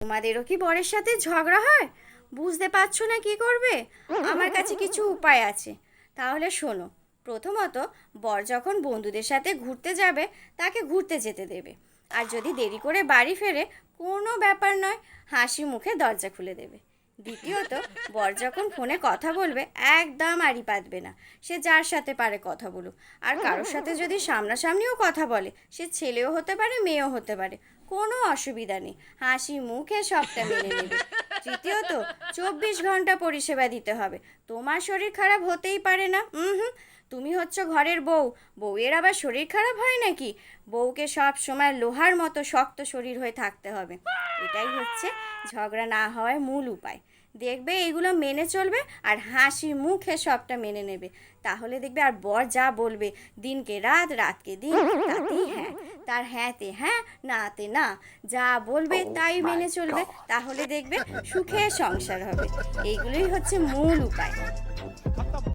তোমাদেরও কি বরের সাথে ঝগড়া হয়? বুঝতে পারছ না কি করবে? আমার কাছে কিছু উপায় আছে। তাহলে শোনো, প্রথমত বর যখন বন্ধুদের সাথে ঘুরতে যাবে, তাকে ঘুরতে যেতে দেবে। আর যদি দেরি করে বাড়ি ফেরে, কোনো ব্যাপার নয়, হাসি মুখে দরজা খুলে দেবে। দ্বিতীয়ত, বর যখন ফোনে কথা বলবে, একদম আড়ি পাতবে না। সে যার সাথে পারে কথা বলুক। আর কারোর সাথে যদি সামনাসামনিও কথা বলে, সে ছেলেও হতে পারে, মেয়েও হতে পারে। কোনো অসুবিধা নেই। হাসি মুখে সবটা মেনে নেবে। তৃতীয়ত, চব্বিশ ঘণ্টা পরিষেবা দিতে হবে। তোমার শরীর খারাপ হতেই পারে না। হুম, তুমি হচ্ছ ঘরের বউ। বউয়ের আবার শরীর খারাপ হয় নাকি? বউকে সব সময় লোহার মতো শক্ত শরীর হয়ে থাকতে হবে। এটাই হচ্ছে ঝগড়া না হওয়ার মূল উপায়। দেখবে এগুলো মেনে চলবে আর হাসি মুখে সবটা মেনে নেবে। তাহলে দেখবে আর বর যা বলবে দিনকে রাত, রাতকে দিন, তাতেই হ্যাঁ। তার হ্যাঁতে হ্যাঁ নাতে না। যা বলবে তাই মেনে চলবে। তাহলে দেখবে সুখে সংসার হবে। এইগুলোই হচ্ছে মূল উপায়।